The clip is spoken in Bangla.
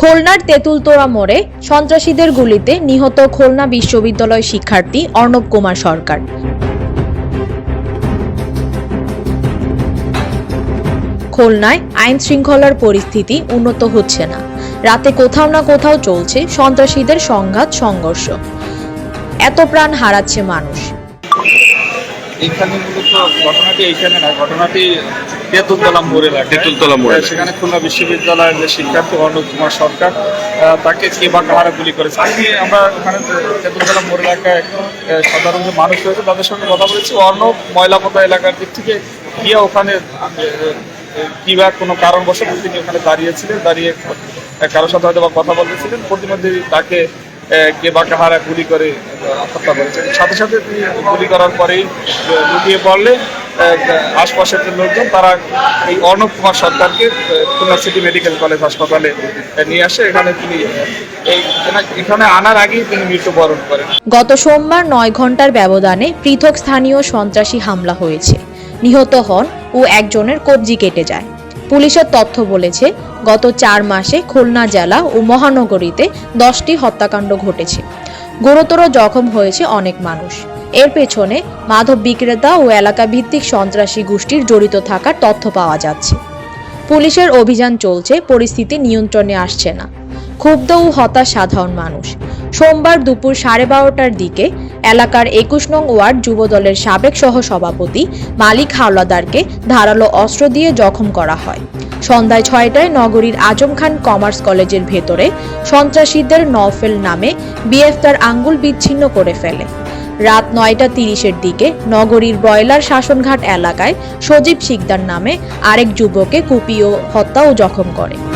খুলনার তেঁতুলতোড়া মোড়ে সন্ত্রাসীদের গুলিতে নিহত খুলনা বিশ্ববিদ্যালয় শিক্ষার্থী অর্ণব কুমার সরকার। খুলনায় আইন শৃঙ্খলার পরিস্থিতি উন্নত হচ্ছে না। রাতে কোথাও না কোথাও চলছে সন্ত্রাসীদের সংঘাত, সংঘর্ষ। এত প্রাণ হারাচ্ছে মানুষ। এইখানে মূলত ঘটনাটি এইখানে না ঘটনাটি তেঁতুলতলা মোড়ে তেঁতুলতলা মোড়ে সেখানে খুলনা বিশ্ববিদ্যালয়ের যে শিক্ষার্থী অর্ণব কুমার সরকার তাকে কে বা কাহারা গুলি করেছে? আজকে আমরা ওখানে তেঁতুলতলা মোড় এলাকায় সাধারণ যে মানুষ রয়েছে তাদের সঙ্গে কথা বলেছি। অর্ণব ময়লাপোতা এলাকার দিক থেকে গিয়ে ওখানে কি বা কোনো কারণবশত তিনি ওখানে দাঁড়িয়েছিলেন দাঁড়িয়ে কারোর সাথে হয়তো বা কথা বলতেছিলেন প্রতিমধ্যে তাকে কে বা কাহারা গুলি করে হত্যা করেছে। সাথে সাথে তিনি গুলি করার পরেই লুটিয়ে পড়লে আশপাশের যে লোকজন, তারা এই অর্ণব কুমার সরকারকে খুলনা সিটি মেডিকেল কলেজ হাসপাতালে নিয়ে আসে। এখানে তিনি এখানে আনার আগেই তিনি মৃত্যুবরণ করেন। গত সোমবার নয় ঘণ্টার ব্যবধানে পৃথক স্থানীয় সন্ত্রাসী হামলা হয়েছে। নিহত হন ও একজনের কবজি কেটে যায়। পুলিশের তথ্য বলেছে, গত চার মাসে খুলনা জেলা ও মহানগরীতে দশটি হত্যাকাণ্ড ঘটেছে। গুরুতর জখম হয়েছে অনেক মানুষ। এর পেছনে মাদক বিক্রেতা ও এলাকা ভিত্তিক সন্ত্রাসী গোষ্ঠীর জড়িত থাকার তথ্য পাওয়া যাচ্ছে। পুলিশের অভিযান চলছে, পরিস্থিতি নিয়ন্ত্রণে আসছে না। ক্ষুব্ধ ও হতাশ সাধারণ মানুষ। সোমবার দুপুর সাড়ে বারোটার দিকে এলাকার একুশ নং ওয়ার্ড যুবদলের সাবেক সহ সভাপতি মালিক হাওলাদারকে ধারালো অস্ত্র দিয়ে জখম করা হয়। সন্ধ্যায় ছয়টায় নগরীর আজম খান কমার্স কলেজের ভেতরে সন্ত্রাসীদের নফেল নামে বিএফ তার আঙ্গুল বিচ্ছিন্ন করে ফেলে। রাত নয়টা তিরিশের দিকে নগরীর ব্রয়লার শাসনঘাট এলাকায় সজীব শিকদার নামে আরেক যুবকে কুপিয়ে হত্যা ও জখম করে।